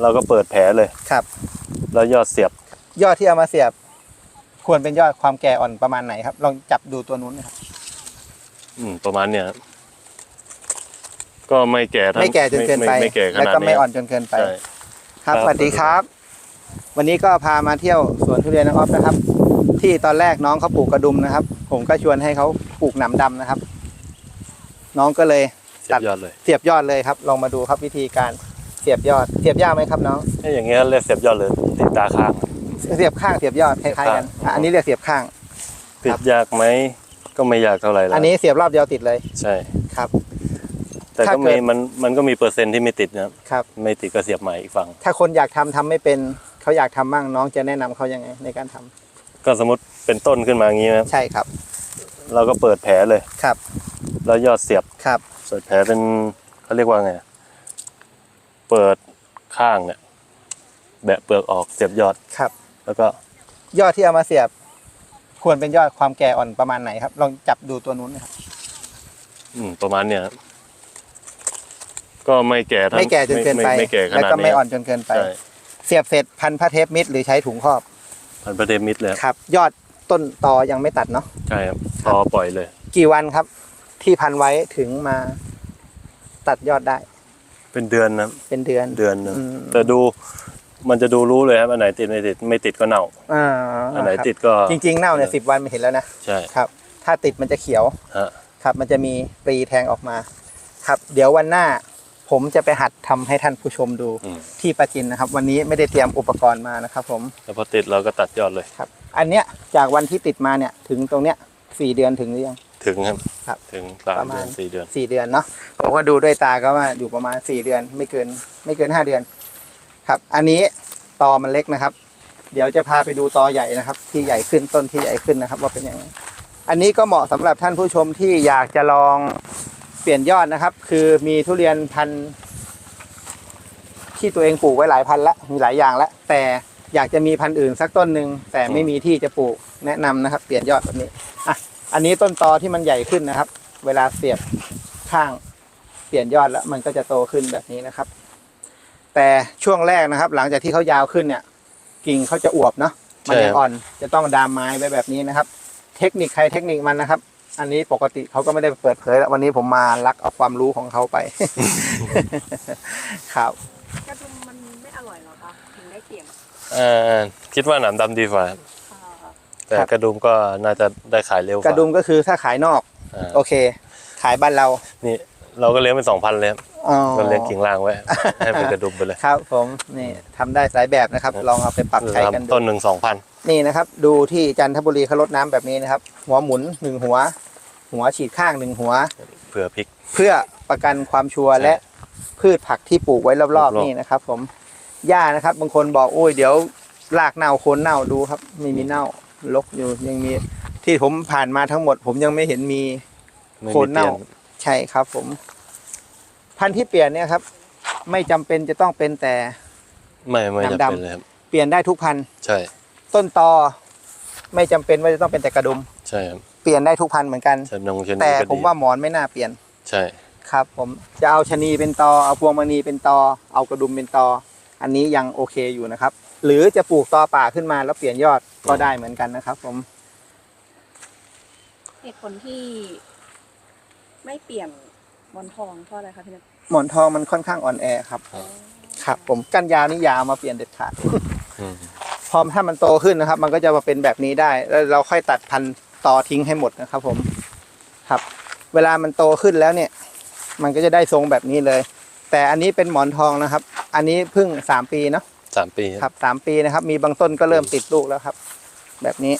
เราก็เปิดแผลเลย ครับ แล้วยอดเสียบ ยอดที่เอามาเสียบ ควรเป็นยอดความแก่อ่อนประมาณไหนครับ ลองจับดูตัวนู้นนะครับ อืม ประมาณเนี้ยครับก็ไม่แก่ทั้งไม่แก่จนเกินไป ม่ไม่แก่ขแล้วนาดก็นี้ไม่อ่อนจนเกินไป ใช่ ครับ ครับสวัสดีครับ วันนี้ก็พามาเที่ยวสวนทุเรียนน้องออฟนะครับ ที่ตอนแรกน้องเขาปลูกกระดุมนะครับ ผมก็ชวนให้เขาปลูกหนามดำนะครับ น้องก็เลย เสียบยอดเลย เสียบยอดเลยครับ ลองมาดูครับวิธีการ เสียบยอด เสียบยากไหมครับน้องถ้าอย่างเงี้ยเรียกเสียบยอดเลยติดตาค้าง เสียบข้างเสียบยอดคล้ายๆกันอะอันนี้เรียกเสียบข้าง ติดยากไหมก็ไม่ยากเท่าไหร่แล้วอันนี้เสียบรอบเดียวติดเลยใช่ครับ แต่ถ้าก็เกิมีดมันมันก็มีเปอร์เซ็นต์ที่ไม่ติดนะครับครับ ไม่ติดก็เสียบใหม่อีกฝั่งถ้าคนอยากทำทำไม่เป็นเขาอยากทำมั่งน้องจะแนะนำเขายังไงในการทำก็สมมติเป็นต้นขึ้นมาอย่างงี้นะครับใช่ครับ เราก็เปิดแผลเลยครับ แล้วยอดเสียบครับเปิดแผลเป็นเขาเรียกว่าไง เปิดข้างเนี่ยแบะเปลือกออกเสียบยอด ครับ แล้วก็ยอดที่เอามาเสียบ ควรเป็นยอดความแก่อ่อนประมาณไหนครับ ลองจับดูตัวนู้นนะครับ อืมประมาณเนี้ยครับก็ไม่แก่ทั้งไม่แก่จนเกินไป ม่ไม่แก่ขแล้วนาดก็นี้ไม่อ่อนจนเกินไป ใช่เสียบเสร็จพันผ้าเทปมิดหรือใช้ถุงครอบ พันประเดมิดเลยครับครับ ยอดต้นตอยังไม่ตัดเนาะ ใช่ครับพอปล่อยเลย กี่วันครับ ที่พันไว้ถึงมาตัดยอดได้ เป็นเดือนนะเป็นเดือนเดือนหนึงอืมแต่ดูมันจะดูรู้เลยครับอันไหนติดไม่ติดไม่ติดก็เน่าอ่าอันไหนครับติดก็จริงๆเน่าเนี่ยสิบวันไม่เห็นแล้วนะใช่ครับ ถ้าติดมันจะเขียวฮะครับมันจะมีปรีแทงออกมา ครับ เดี๋ยววันหน้า ผมจะไปหัดทำให้ท่านผู้ชมดูอืมที่ประจินนะครับ วันนี้ไม่ได้เตรียมอุปกรณ์มานะครับ ผมแล้วพอติดเราก็ตัดยอดเลยครับ อันเนี้ยจากวันที่ติดมาเนี่ยถึงตรงเนี้ยสี่เดือนถึงหรือยัง ถึงครับ ครับ ถึงสามประมาเดืณ อนสี่เดือน สี่เดือนเนาะผมก็ดูด้วยตาก็ว่าอยู่ประมาณสี่เดือน ไม่เกิน ไม่เกินห้าเดือน ครับ อันนี้ตอมันเล็กนะครับ เดี๋ยวจะพาไปดูตอใหญ่นะครับ ที่ใหญ่ขึ้นต้นที่ใหญ่ขึ้นนะครับ ว่าเป็นยังไงอันนี้ก็เหมาะสำหรับท่านผู้ชมที่อยากจะลองเปลี่ยนยอดนะครับ คือมีทุเรียนพันธุ์ที่ตัวเองปลูกไว้หลายพันละมีหลายอย่างละแต่อยากจะมีพันธุ์อื่นสักต้นหนึ่งแต่ไม่มีที่จะปลูกแนะนำนะครับ เปลี่ยนยอดแบบนี้ อะอันนี้ต้นตอที่มันใหญ่ขึ้นนะครับ เวลาเสียบข้างเปลี่ยนยอดแล้ว มันก็จะโตขึ้นแบบนี้นะครับ แต่ช่วงแรกนะครับ หลังจากที่เขายาวขึ้นเนี่ย กิ่งเขาจะอวบเนาะมันยังอ่อนจะต้องดามไม้ไว้แบบนี้นะครับ เทคนิคใครเทคนิคมันนะครับ อันนี้ปกติเขาก็ไม่ได้เปิดเผยแล้ววันนี้ผมมาลักเอาความรู้ของเขาไป ครับกระดุมมันไม่อร่อยเหรอคะถึงได้เปลี่ยนเอ่อคิดว่าหนามดำดีกว่าครับอ่า แต่ครับกระดุมก็น่าจะได้ขายเร็วกกว่าระดุมก็คือถ้าขายนอกอ่าโอเค ขายบ้านเรา นี่เราก็เลี้ยงเป็นสองพันเลยครับอ๋อก็เลี้ยงกิ่งล่างไว้ให้เป็นกระดุมไปเลยครับ ผมนี่ทำได้หลายแบบนะครับ ลองเอาไปปรับใช้กันดูต้นหนึ่งสองพันนี่นะครับ ดูที่จันทบุรีเขาลดน้ำแบบนี้นะครับ หัวหมุนหนึ่งหัว หัวฉีดข้างหนึ่งหัวเผื่อพริก เพื่อประกันความชัวร์ใช่และพืชผักที่ปลูกไว้รอบรอบๆๆนี่นะครับ ผมหญ้านะครับ บางคนบอกโอ้ยเดี๋ยวรากเน่าโคนเน่าดูครับ ไม่มีเน่า ลกอยู่ยังมี ที่ผมผ่านมาทั้งหมด ผมยังไม่เห็นมีไม่โคนมีเน่าเตียนใช่ครับผม พันธุ์ที่เปลี่ยนเนี่ยครับ ไม่จำเป็นจะต้องเป็นแต่ ไม่ไม่น้ำจำดำเป็นเลยครับ เปลี่ยนได้ทุกพันธุ์ใช่ต้นตอ ไม่จำเป็นว่าจะต้องเป็นแต่กระดุม ใช่ครับเปลี่ยนได้ทุกพันธุ์เหมือนกัน ชนงชนีแต่ก็ผมดีว่าหมอนไม่น่าเปลี่ยนใช่ ครับ ผมจะเอาชะนีเป็นตอเอาพวงมณีเป็นตอ เอากระดุมเป็นตอ อันนี้ยังโอเคอยู่นะครับ หรือจะปลูกตอป่าขึ้นมาแล้วเปลี่ยนยอดก็ได้เหมือนกันนะครับ ผมเหตุผลที่ไม่เปลี่ยนบอลทองเพราะอะไรคะพี่นัทหมอนทองมันค่อนข้างอ่อนแอครับ ครับ ผมกันยาวนี่อยาเอามาเปลี่ยนเด็ดขาดอืมพอถ้ามันโตขึ้นนะครับ มันก็จะมาเป็นแบบนี้ได้ แล้วเราค่อยตัดพันธุ์ตอทิ้งให้หมดนะครับ ผมครับ เวลามันโตขึ้นแล้วเนี่ย มันก็จะได้ทรงแบบนี้เลย แต่อันนี้เป็นหมอนทองนะครับ อันนี้เพิ่งสามปีเนาะ สามปีครับสามปีนะครับ มีบางต้นก็เริ่มติดลูกแล้วครับ แบบนี้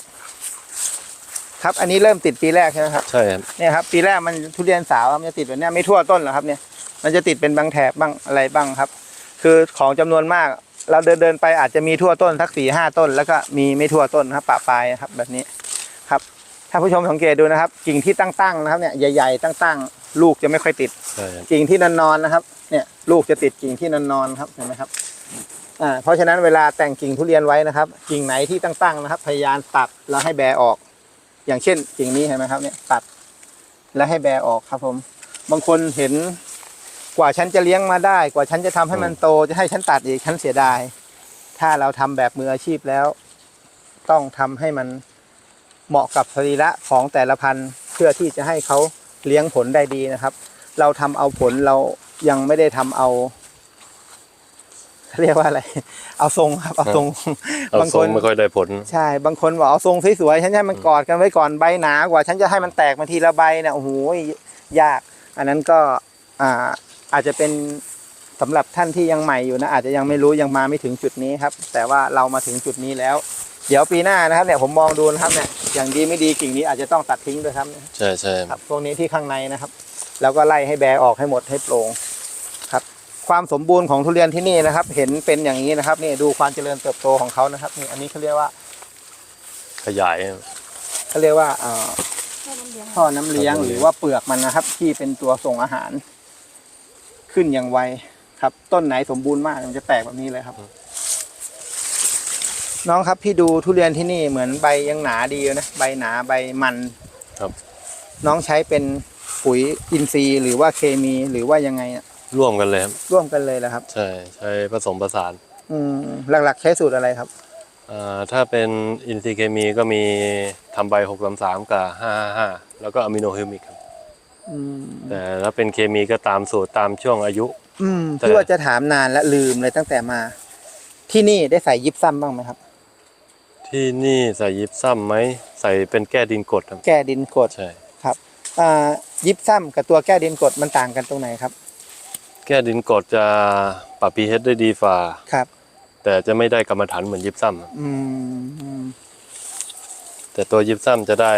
ครับอันนี้เริ่มติดปีแรกใช่ไหมครับใช่ครับเนี่ยครับปีแรกมันทุเรียนสาวมันจะติดแบบเนี้ยไม่ทั่วต้นหรอกครับเนี่ย มันจะติดเป็นบางแถบบ้างอะไรบ้างครับ คือของจำนวนมาก เราเดินเดินไปอาจจะมีทั่วต้นสักสี่ห้าต้น แล้วก็มีไม่ทั่วต้นครับปะปลายนะครับ แบบนี้ครับ ถ้าผู้ชมสังเกตดูนะครับ กิ่งที่ตั้งๆนะครับเนี่ยใหญ่ๆตั้งๆ ลูกจะไม่ค่อยติดใช่ครับกิ่งที่นอนๆนะครับ เนี่ย ลูกจะติดกิ่งที่นอนๆครับเห็นไหมครับ อ่าเพราะฉะนั้นเวลาแต่งกิ่งทุเรียนไว้นะครับ กิ่งไหนที่ตั้งๆนะครับ พยายามตัดแล้วให้แบออก อย่างเช่นกิ่งนี้เห็นไหมครับเนี่ยตัด แล้วให้แบออกครับ ผม บางคนเห็นกว่าฉันจะเลี้ยงมาได้ กว่าฉันจะทำให้มันโตจะให้ฉันตัดอีกฉันเสียดาย ถ้าเราทำแบบมืออาชีพแล้ว ต้องทำให้มันเหมาะกับสรีระของแต่ละพันธุ์เพื่อที่จะให้เขาเลี้ยงผลได้ดีนะครับ เราทำเอาผลเรายังไม่ได้ทำเอา เขาเรียกว่าอะไร เอาทรงครับเอาทรงเอาบางทรคงนไม่ค่อยได้ผล ใช่บางคนบอกเอาทรงสวยๆฉันจะให้มันกอดกันไว้ก่อนใบหนากว่า ฉันจะให้มันแตกมาทีละใบเนี่ยโอ้โหยาก อันนั้นก็อ่าอาจจะเป็นสำหรับท่านที่ยังใหม่อยู่นะ อาจจะยังไม่รู้ยังมาไม่ถึงจุดนี้ครับ แต่ว่าเรามาถึงจุดนี้แล้ว เดี๋ยวปีหน้านะครับเนี่ยผมมองดูนะครับเนี่ยอย่างดีไม่ดีกิ่งนี้อาจจะต้องตัดทิ้งด้วยครับเนี่ยใช่ใช่ครับพวกนี้ที่ข้างในนะครับ แล้วก็ไล่ให้แบออกให้หมดให้โปร่ง ครับความสมบูรณ์ของทุเรียนที่นี่นะครับ เห็นเป็นอย่างนี้นะครับ นี่ดูความเจริญเติบโตของเขานะครับนี่อันนี้เขาเรียกว่าขยายเขาเรียกว่าเอ่อให้น้ำเลี้ยงท่อน้ำเลี้ยงท่อน้ำเลี้ยงหรือว่าเปลือกมันนะครับ ที่เป็นตัวส่งอาหาร ขึ้นอย่างไวครับ ต้นไหนสมบูรณ์มากมันจะแตกแบบนี้เลยครับ น้องครับพี่ดูทุเรียนที่นี่เหมือนใบยังหนาดีอยู่นะใบหนาใบมันครับ น้องใช้เป็นปุ๋ยอินทรีย์ หรือว่าเคมีหรือว่ายังไงอะ ร่วมกันเลยครับร่วมกันเลยเหรอครับ ใช่ใช้ผสมผสานอืมหลักๆ ใช้สูตรอะไรครับอ่าถ้าเป็นอินทรีย์เคมีก็มีทำใบหกสามสามกับห้าห้าแล้วก็อะมิโนฮิวมิกครับอืมแต่ถ้าเป็นเคมีก็ตามสูตรตามช่วงอายุ อืมแต่ ที่ว่าจะถามนานและลืมเลยตั้งแต่มา ที่นี่ได้ใส่ยิปซัมบ้างไหมครับ ที่นี่ใส่ยิปซัมไหมใส่เป็นแก้ดินกรดครับแก้ดินกรดใช่ ครับอ่ายิปซัมกับตัวแก้ดินกรดมันต่างกันตรงไหนครับ แก้ดินกรดจะปรับพีเฮดได้ดีฝ่าครับ แต่จะไม่ได้กรรมฐานเหมือนยิปซัมครับอืมอืมแต่ตัวยิปซัมจะได้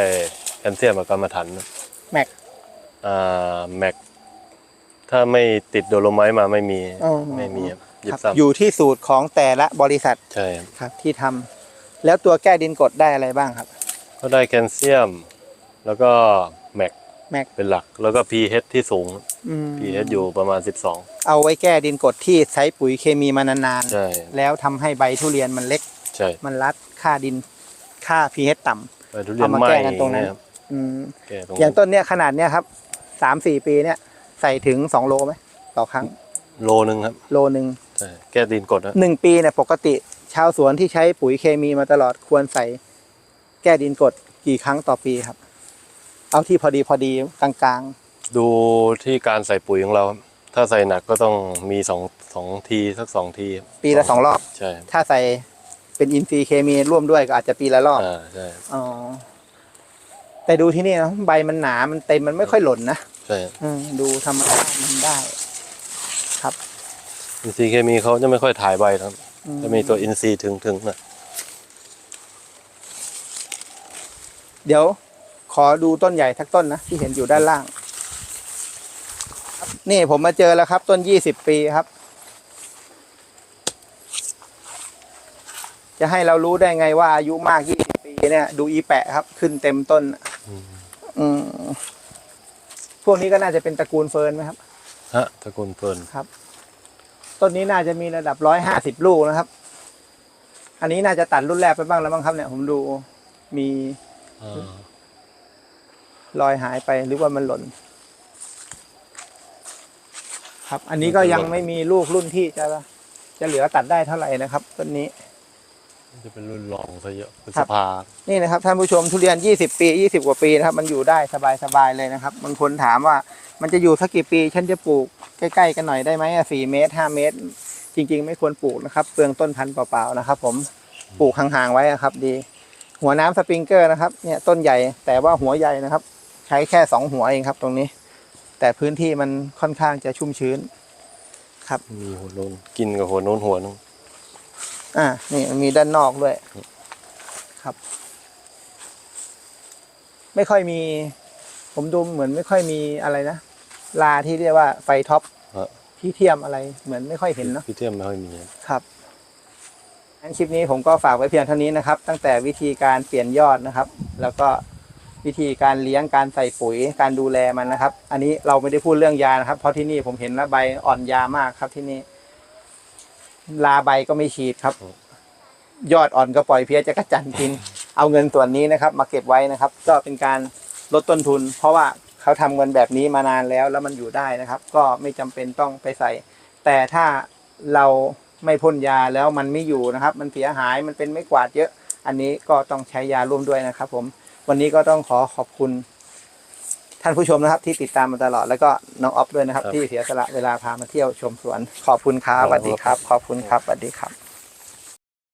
แคลเซียมกับกรรมฐานแม็กอ่าแม็กถ้าไม่ติดโดโลไมต์มาไม่มีอ๋อไม่มีครับยิคปรับซัมอยู่ที่สูตรของแต่ละบริษัทใช่ครับครับที่ทำแล้วตัวแก้ดินกรดได้อะไรบ้างครับ ก็ได้แคลเซียม แล้วก็แม็ก แม็ก เป็นหลักแล้วก็ pH ที่สูง อืม pH อยู่ประมาณเอาไว้แก้ดินกรดที่ใช้ปุ๋ยเคมีมานาน12ใช่ ๆ แล้วทำให้ใบทุเรียนมันเล็ก ใช่มันรัดค่าดิน ค่า pH ต่ำ ไปทุเรียนเอามาไหม้แก้กันตรงนั้น เยครับอืมแก้ตรงอย่างต้นเนี้ยขนาดเนี้ยครับสามสี่ปีเนี่ยใส่ถึงสองโลไหมต่อครั้งโลนึงครับโลหนึ่งใช่แก้ดินกรดนะหนึ่งปีเนี่ยปกติ ชาวสวนที่ใช้ปุ๋ยเคมีมาตลอดควรใส่ แก้ดินกรดกี่ครั้งต่อปีครับ เอาที่พอดีพอดีกลางดูที่การใส่ปุ๋ยของเราครับถ้าใส่หนักก็ต้องมีสองสองทีสักสองทีครับๆปีละสองรอบ ใช่ ถ้าใส่เป็นอินทรีย์เคมีร่วมด้วยก็อาจจะปีละรอบอ่าใช่อ๋อแต่ดูที่นี่นะใบมันหนา มันเต็มมันไม่ค่อยหล่นนะใช่อืมดูธรรมชาติมันได้ ครับอินทรีย์เคมีเขาจะไม่ค่อยถ่ายใบครับอืจะมีตัวอินทรีย์ถึงถึงๆนะเดี๋ยว ขอดูต้นใหญ่ทักต้นนะที่เห็นอยู่ด้านล่าง นี่ผมมาเจอแล้วครับ ต้นยี่สิบปีครับ จะให้เรารู้ได้ไงว่าอายุมากยี่สิบปีเนี่ย ดูอีแปะครับ ขึ้นเต็มต้น อืมพวกนี้ก็น่าจะเป็นตระกูลเฟิร์นไหมครับฮะตระกูลเฟิร์นต้นนี้น่าจะมีระดับร้อยห้าสิบลูกนะครับ อันนี้น่าจะตัดรุ่นแรกไปบ้างแล้วบ้างครับเนี่ยผมดูมี อ่ารอยหายไปหรือว่ามันหล่น ครับ อันนี้ก็ยังไม่มีลูกรุ่นที่จะจะเหลือตัดได้เท่าไหร่นะครับต้นนี้ จะเป็นรุ่นรองซะเยอะพฤครัษบภานี่นะครับท่านผู้ชมทุเรียน 20 ปี 20 กว่าปีนะครับ มันอยู่ได้สบายๆเลยนะครับบางคนถามว่ามันจะอยู่สักกี่ปี ฉันจะปลูกใกล้ๆกันหน่อยได้ไหมอะ4เมตร5เมตร จริง ๆ ไม่ควรปลูกนะครับเปลืองต้นพันธุ์เปล่าๆนะครับ ผมปลูกห่างๆไว้อะครับ ดี หัวน้ำสปริงเกอร์นะครับ เนี่ยต้นใหญ่แต่ว่าหัวใหญ่นะครับ ใช้แค่สองหัวเองครับตรงนี้ แต่พื้นที่มันค่อนข้างจะชุ่มชื้น ครับ มีหัวโน้นกินกับหัวโน้นหัวนึงอ่านี่มันมีด้านนอกด้วย ครับ ไม่ค่อยมี ผมดูเหมือนไม่ค่อยมีอะไรนะลาที่เรียกว่าไฟท็อปฮะที่เทียมอะไรเหมือนไม่ค่อยเห็นเนาะพี่เทียมไม่ค่อยมีครับงั้นคลิปนี้ผมก็ฝากไว้เพียงเท่านี้นะครับ ตั้งแต่วิธีการเปลี่ยนยอดนะครับ แล้วก็ วิธีการเลี้ยงการใส่ปุ๋ยการดูแลมันนะครับ อันนี้เราไม่ได้พูดเรื่องยานะครับ เพราะที่นี่ผมเห็นแล้วใบอ่อนยามากครับที่นี่ ลาใบก็ไม่ฉีดครับ ยอดอ่อนก็ปล่อยเพี้ยจะกระจันกิน เอาเงินส่วนนี้นะครับ มาเก็บไว้นะครับ ก็เป็นการลดต้นทุน เพราะว่าเขาทำเงินแบบนี้มานานแล้ว แล้วมันอยู่ได้นะครับ ก็ไม่จำเป็นต้องไปใส่ แต่ถ้าเราไม่พ่นยาแล้วมันไม่อยู่นะครับ มันเสียหายมันเป็นไม่กวาดเยอะ อันนี้ก็ต้องใช้ยาร่วมด้วยนะครับ ผม วันนี้ก็ต้องขอขอบคุณ ท่านผู้ชมนะครับ ที่ติดตามมาตลอดแล้วก็น้องออฟด้วยนะครับครับที่เสียสละเวลาพามาเที่ยวชมสวน ขอบคุณครับสวัสดีครับ ขอบคุณครับสวัสดีครับ